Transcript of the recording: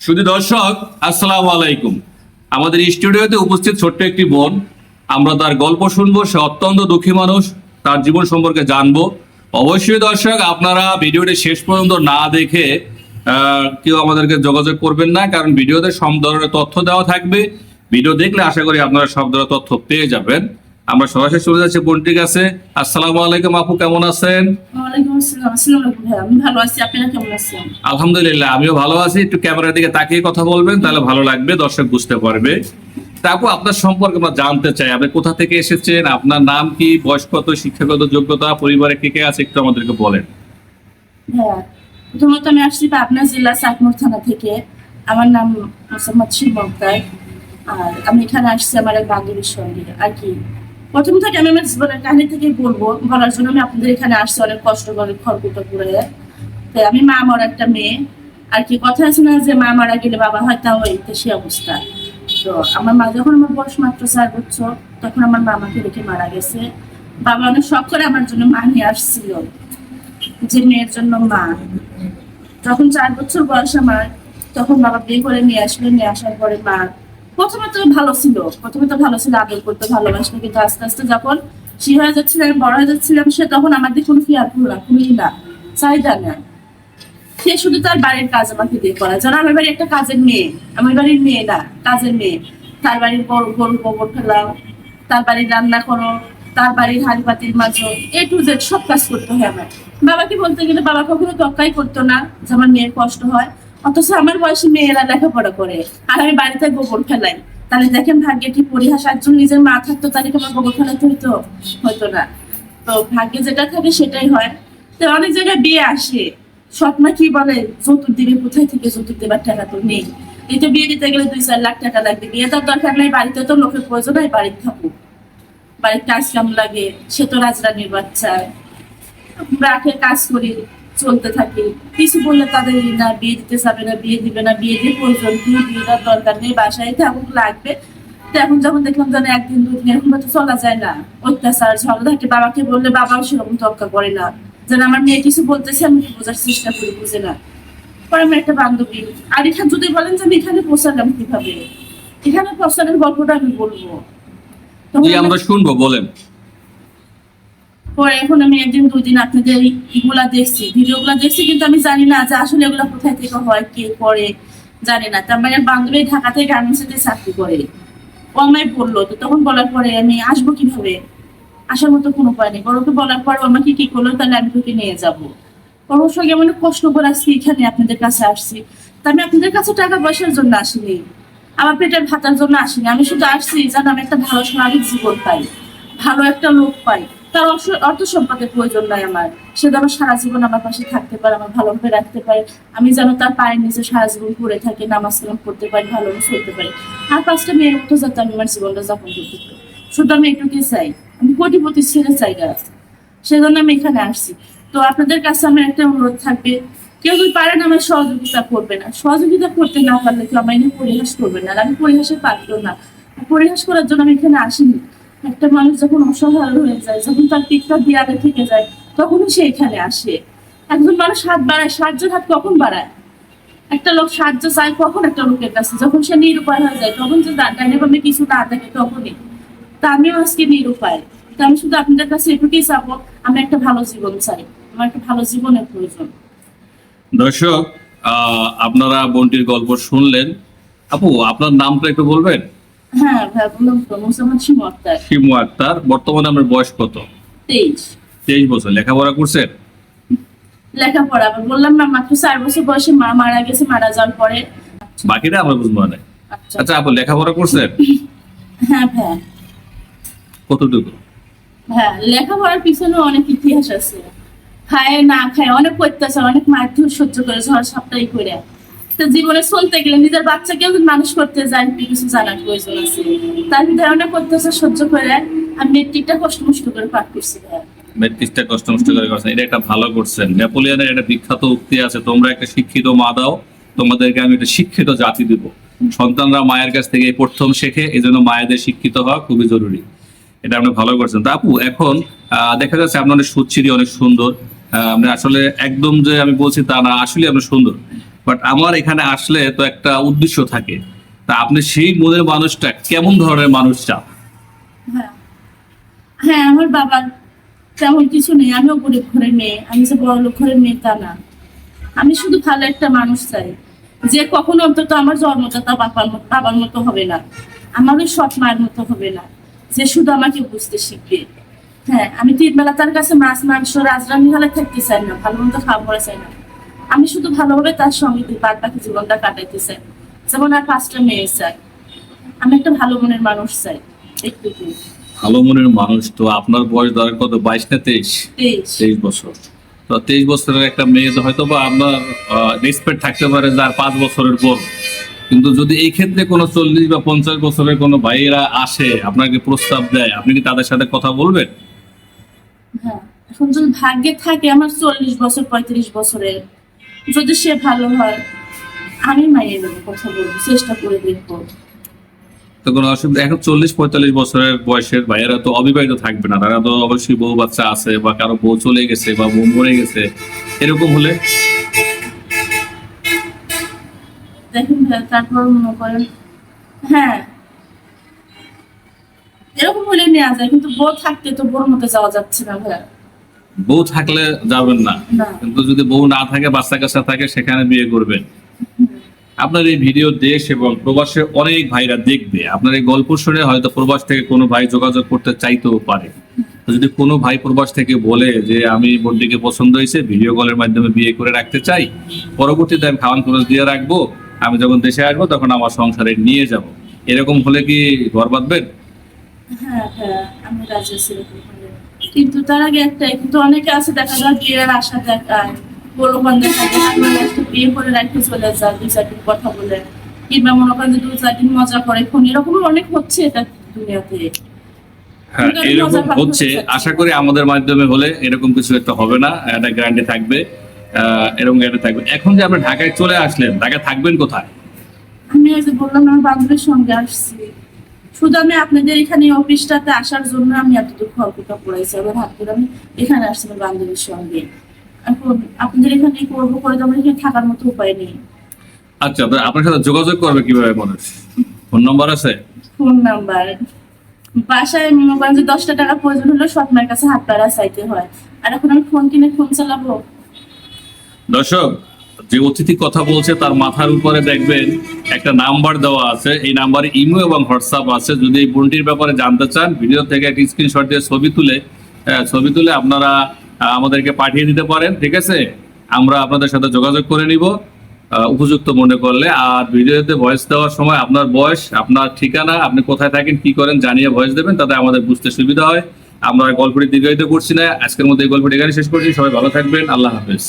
শুধু দর্শক, আসসালাম আলাইকুম। আমাদের স্টুডিওতে উপস্থিত ছোট্ট একটি বোন। আমরা তার গল্প শুনব, সে অত্যন্ত দুঃখী মানুষ, তার জীবন সম্পর্কে জানব। অবশ্যই দর্শক, আপনারা ভিডিওটি শেষ পর্যন্ত না দেখে কেউ আমাদেরকে যোগাযোগ করবেন না, কারণ ভিডিওতে সব ধরনের তথ্য দেওয়া থাকবে। ভিডিও দেখলে আশা করি আপনারা সব ধরনের তথ্য পেয়ে যাবেন। আমরা সরাসরি চলে যাচ্ছি। বোনটির কাছে আসসালামু আলাইকুম আপু কেমন আছেন? আলহামদুলিল্লাহ আমিও ভালো আছি। একটু ক্যামেরার দিকে তাকিয়ে কথা বলবেন তাহলে ভালো লাগবে দর্শক বুঝতে পারবে। তারপর আপনার সম্পর্কে আমরা জানতে চাই আপনি কোথা থেকে এসেছেন? আপনার নাম কি? বয়স কত? শিক্ষাগত যোগ্যতা? পরিবারে কে কে আছে? একটু আমাদেরকে বলেন। হ্যাঁ প্রথমত আমি আসছি পাবনা জেলা চাকমুর থানা থেকে। আমার নাম মোসাম্মদ শিব আর আমি এখানে আসছি আমার এক বান্ধবীর সঙ্গে আর কি। প্রথম থেকে আমি আমার জীবনের কাহিনী থেকে বলব বলার জন্য আমি আপনাদের এখানে আসছি, অনেক কষ্ট করে, খড়কুটো করে। তো আমি মা আমার একটা মেয়ে। আর কি কথা আছে না যে মা মারা গেলে বাবা হয়, তাও তো সে অবস্থা। তো আমার মা, যখন আমার বয়স মাত্র চার বছর, তখন আমার মা আমাকে রেখে মারা গেছে। বাবা অনেক শখ করে আমার জন্য মা নিয়ে আসছিল, যে মেয়ের জন্য মা। যখন চার বছর বয়স আমার, তখন বাবা বিয়ে করে নিয়ে আসলো, নিয়ে আসার পরে মা প্রথমে তো ভালো ছিল, প্রথমে তো ভালো ছিল আদর করতে ভালোবাসলো কিন্তু আস্তে আস্তে যখন সে হয়ে যাচ্ছিলাম, বড় হয়ে যাচ্ছিলাম, সে তখন আমার দিকে কোনো ফিয়ার করল না কোনোই না, চাহিদা না। সে শুধু তার বাড়ির কাজ আমাকে দিয়ে করা। যেন আমার বাড়ির একটা কাজের মেয়ে, আমার বাড়ির মেয়ে না, কাজের মেয়ে। তার বাড়ির বড় গরু গোবর ফেলাও, তার বাড়ির রান্না করো, তার বাড়ির হাড়ি পাতির মাঝো এ টু জেড সব কাজ করতে হয় আমার। বাবাকে বলতে গেলে বাবা কখনো তক্কাই করতো না, যে আমার মেয়ের কষ্ট হয়। অথচ আমার বয়সী মেয়েরা লেখাপড়া করে, আর আমি বাড়িতে গোবর ফেলাই। তাহলে দেখেন ভাগ্যে কি পরিহাস? একজন নিজের মা থাকতো, তাহলে কি আমার গোবর ফেলাতে হইতো? হয়তো না। তো ভাগ্যে যেটা থাকে সেটাই হয়। তো অনেক জায়গায় বিয়ে আসে। স্বপ্ন কি বলে? যৌতুক কোথায় থেকে যৌতুক টাকা তো নেই। এই তো বিয়ে দিতে গেলে দুই চার লাখ টাকা লাগবে। বিয়ে তার দরকার নেই, বাড়িতে তো লোকের প্রয়োজন হয় বাড়িতে থাকুক। বাড়ির কাজ কাম লাগে, সে তো রাজরানীর বাচ্চা। আমরা কাজ করি। চলতে থাকি। কিছু বললে তাদের না, বিয়ে দিতে যাবে না, বিয়ে দিবে না, বিয়ে দিয়ে প্রয়োজন কি, বিয়ে দেওয়ার দরকার নেই, বাসায় থাকুক লাগবে এখন যখন দেখলাম যেন একদিন দুদিন এরকম তো চলা যায় না। অত্যাচার ঝগড়াঝাটি বাবাকে বললে বাবাও সেরকম তক্কা করে না। যেন আমার মেয়ে কিছু বলতেছে, আমি বোঝার চেষ্টা করি, বুঝে না। পরে আমার একটা বান্ধবী। আর এখানে যদি বলেন যে আমি এখানে পৌঁছালাম কীভাবে? এখানে পৌঁছানোর গল্পটা আমি বলব। আমরা শুনব, বলেন। পরে এখন আমি একদিন দুই দিন আপনাদের ইগুলা দেখছি, ভিডিওগুলো দেখছি, কিন্তু আমি জানি না যে আসলে এগুলো কোথায় থেকে হয়, কে করে, জানি না। তার মানে বান্ধবী ঢাকাতে গার্মেন্টসে চাকরি করে। ও আমায় বলল, তো তখন বলার পরে আমি আসব কীভাবে? আসার মতো কোনো উপায় নেই। বড়কে বলার পর আমাকে কি করল, তাহলে আমি তোকে নিয়ে যাব। ওর সঙ্গে মানে কষ্ট করে আসছি এখানে আপনাদের কাছে আসছি। তা আমি আপনাদের কাছে টাকা পয়সার জন্য আসিনি। আমার পেটের ভাতার জন্য আসিনি। আমি শুধু আসছি, যেন আমি একটা ভালো স্বাভাবিক জীবন পাই। ভালো একটা লোক পাই। তার অর্থ- সম্পদের প্রয়োজন নাই আমার। সে যেন সারা জীবন আমার পাশে থাকতে পারে, আমার ভালোভাবে রাখতে পারে। আমি যেন তার পায়ের নিচে সারা জীবন পড়ে থাকি, নামাজ কালাম করতে পারি ভালোভাবে চলতে পারি। আর পাঁচটা মেয়ের মতো যাতে আমি আমার জীবনটা যাপন করতে পারি। শুধু আমি এটুকুই চাই। আমি কোটিপতি ছেলে না সেজন্য আমি এখানে আসছি। তো আপনাদের কাছে আমার একটা অনুরোধ থাকবে। কেউ যদি পারেন আমার সহযোগিতা করবে না সহযোগিতা করতে না পারলে কেউ আমার এখানে পরিহাস করবে না। আর আমি পরিহাসের পাত্র না। পরিহাস করার জন্য আমি এখানে আসিনি। একটা মানুষ যখন অসহায় হয়ে যায়, যখন তার পিকটা দেয়ালে থেকে যায়, তখনই সে এখানে আসে। একজন মানুষ হাত বাড়ায়, সাহায্যের হাত কখন বাড়ায়? একটা লোক সাহায্য চায় কখন একটা লোকের কাছে? যখন সে নিরুপায় হয়ে যায়, তখন যে ডাইনে বামে কিছু না থাকে তখনই। তা আমিও আজকে নিরুপায়। তা আমি শুধু আপনাদের কাছে এটুকুই চাবো, আমি একটা ভালো জীবন চাই। আমার একটা ভালো জীবনের প্রয়োজন। দর্শক আপনারা বোনটির গল্প শুনলেন। আপু, আপনার নামটা একটু বলবেন? হ্যাঁ ভাই বললাম তো মোসাম্মদ শিমু আক্তার শিমু আক্তার বর্তমানে আমার বয়স কত? তেইশ। তেইশ বছর লেখাপড়া করছেন লেখাপড়া বললাম না মাত্র চার বছর বয়সে মা মারা গেছে মারা যাওয়ার পরে। বাকিটা আমার বুঝব না আচ্ছা। আচ্ছা আপু লেখাপড়া করছেন হ্যাঁ ভাই কতটুকু? হ্যাঁ লেখাপড়ার পিছনে অনেক ইতিহাস আছে। খায় না খায় অনেক অত্যাচার অনেক মারধর সহ্য করে ঝড় সাপ্তাহিক করে। তো জীবনে চলতে গেলে নিজের বাচ্চাকেও মানুষ করতে যায় একটু কিছু জানার প্রয়োজন আছে। তার ভিতরে অনেক অত্যাচার সহ্য করে, আমি মেট্রিকটা কষ্ট মষ্ট করে পাঠ করছি। নষ্ট করে করছেন এটা একটা ভালো করছেন একটা বিখ্যাত উক্তি আছে, তোমরা একটা শিক্ষিত মা দাও, তোমাদেরকে আমি একটা শিক্ষিত জাতি সন্তানরা মায়ের কাছ থেকে প্রথম শেখে এই জন্য মায়েদের শিক্ষিত হওয়া খুবই জরুরি। এটা আপনি ভালো করছেন। তা আপু, এখন দেখা যাচ্ছে আপনার অনেক সুচ্ছিরি অনেক সুন্দর। আপনি আসলে একদম যে আমি বলছি তা না আসলে আপনি সুন্দর। বাট আমার এখানে আসলে তো একটা উদ্দেশ্য থাকে। তা আপনি সেই মনের মানুষটা কেমন ধরনের মানুষ চান? হ্যাঁ। হ্যাঁ আমার বাবার তেমন কিছু নেই। আমিও গরিব ঘরের মেয়ে। আমি যে বড় লোক ঘরের মেয়ে তা না। আমি শুধু ভালো একটা মানুষ চাই। যে কখনো অন্তত আমার জন্মদাতা বাবার মতো বাবার মতো হবে না। আমার ওই সৎ মায়ের মতো হবে না। যে শুধু আমাকে বুঝতে শিখবে। হ্যাঁ আমি তিন বেলা তার কাছে মাছ, মাংস, রাজরানি হলে থাকতে চাই না। ভালো মতো খাওয়া চাই না। আমি শুধু ভালোভাবে তার সঙ্গে বাদ বাকি জীবনটা কাটাইতে চাই। যেমন আর পাঁচটা মেয়ে চাই। আমি একটা ভালো মনের মানুষ চাই। একটু ভালো মনের মানুষ তো আপনার বয়স ধরেন কত? বাইশ না তেইশ? তেইশ। তেইশ বছর। তো তেইশ বছরের একটা মেয়ে হয়তো বা আপনার রেসপেক্ট থাকতে পারে যার পাঁচ বছরের পর কিন্তু যদি এই ক্ষেত্রে কোনো চল্লিশ বা পঞ্চাশ বছরের কোনো ভাইয়েরা আসে আপনাকে প্রস্তাব দেয় আপনি কি তাদের সাথে কথা বলবেন? হ্যাঁ। এখন যদি ভাগ্যে থাকে আমার চল্লিশ বছর পঁয়ত্রিশ বছরের যদি সে ভালো হয় আমি মাইয়ে নেব কথা বলব চেষ্টা করে দেখব। তো কোনো অসুবিধা এখন চল্লিশ পঁয়তাল্লিশ বছরের বয়সের ভাইয়েরা তো অবিবাহিত থাকবে না। তারা তো অবশ্যই বউ বাচ্চা আছে বা কারও বউ চলে গেছে বা বউ মরে গেছে। এরকম হলে? দেখেন ভাই, তারপর মনে করেন হ্যাঁ। এরকম হলে নেওয়া যায় কিন্তু বউ থাকতে তো বোর মতো যাওয়া যাচ্ছে না ভাইয়া। বউ থাকলে যাবেন না। কিন্তু যদি বউ না থাকে বাচ্চা কাচ্চা থাকে সেখানে বিয়ে করবেন। আপনার এই ভিডিও দেশ এবং প্রবাসে অনেক ভাইরা দেখবে। আপনার এই গল্প শুনে হয়তো প্রবাস থেকে কোনো ভাই যোগাযোগ করতে চাইতেও পারে। যদি কোনো ভাই প্রবাস থেকে বলে যে আমি বোনটিকে পছন্দ হয়েছে ভিডিও কলের মাধ্যমে বিয়ে করে রাখতে চাই পরবর্তীতে আমি খাওয়ান খরচ দিয়ে রাখব আমি যখন দেশে আসব তখন আমার সংসারে নিয়ে যাব। এরকম হলে কি ঘর বাঁধবেন? হ্যাঁ হ্যাঁ আমি রাজি। কিন্তু তার আগে একটাই কিন্তু অনেকে আছে দেখা যায় বিয়ের আশা দেখায় প্রলোভন দেখা যায় একটা বিয়ে করে রাখতে চলে যায় দুই চারদিন কথা বলে। কিংবা মনে করেন যে দুই চারদিন মজা করে ফোন এরকম অনেক হচ্ছে এটা দুনিয়াতে। হ্যাঁ এরকম হচ্ছে আশা করি আমাদের মাধ্যমে হলে এরকম কিছু একটা হবে না একটা গ্যারান্টি থাকবে এরকম গ্যারান্টি থাকবে। এখন যে আপনি ঢাকায় চলে আসলেন ঢাকায় থাকবেন কোথায়? আমি বললাম আমার বান্ধবীর সঙ্গে আসছি। শুধু আমি আপনাদের এখানে অফিসটাতে আসার জন্য আমি এত দুঃখ অল্পটা পড়াইছি আমার হাত করে আমি এখানে আসছি আমার বান্ধবীর সঙ্গে। এখন আপনাদের এখানে করব করে তো আমার এখানে থাকার মতো উপায় নেই। আচ্ছা আপনার সাথে যোগাযোগ করবে কীভাবে মানুষ ফোন নম্বর আছে? Phone number. বাসায় করেন যে দশটা টাকা প্রয়োজন হলে মায়ের কাছে হাত পাড়া চাইতে হয়। আর এখন আমি ফোন কিনে ফোন চালাবো? দর্শক যে অতিথি কথা বলছে, তার মাথার উপরে দেখবেন একটা নাম্বার দেওয়া আছে। এই নাম্বারে ইমো এবং হোয়াটসঅ্যাপ আছে। যদি এই বোনটির ব্যাপারে জানতে চান, ভিডিও থেকে একটা স্ক্রিনশট দিয়ে ছবি তুলে ছবি তুলে আপনারা আমাদেরকে পাঠিয়ে দিতে পারেন, ঠিক আছে? আমরা আপনাদের সাথে যোগাযোগ করে নিব। উপযুক্ত মনে করলে। আর ভিডিওতে ভয়েস দেওয়ার সময় আপনার বয়স, আপনার ঠিকানা, আপনি কোথায় থাকেন, কি করেন, জানিয়ে ভয়েস দেবেন, তাতে আমাদের বুঝতে সুবিধা হয়। আমরা গল্পটি দীর্ঘায়িত করছি না। আজকের মধ্যে এই গল্পটি এখানে শেষ করছি। সবাই ভালো থাকবেন। আল্লাহ হাফেজ।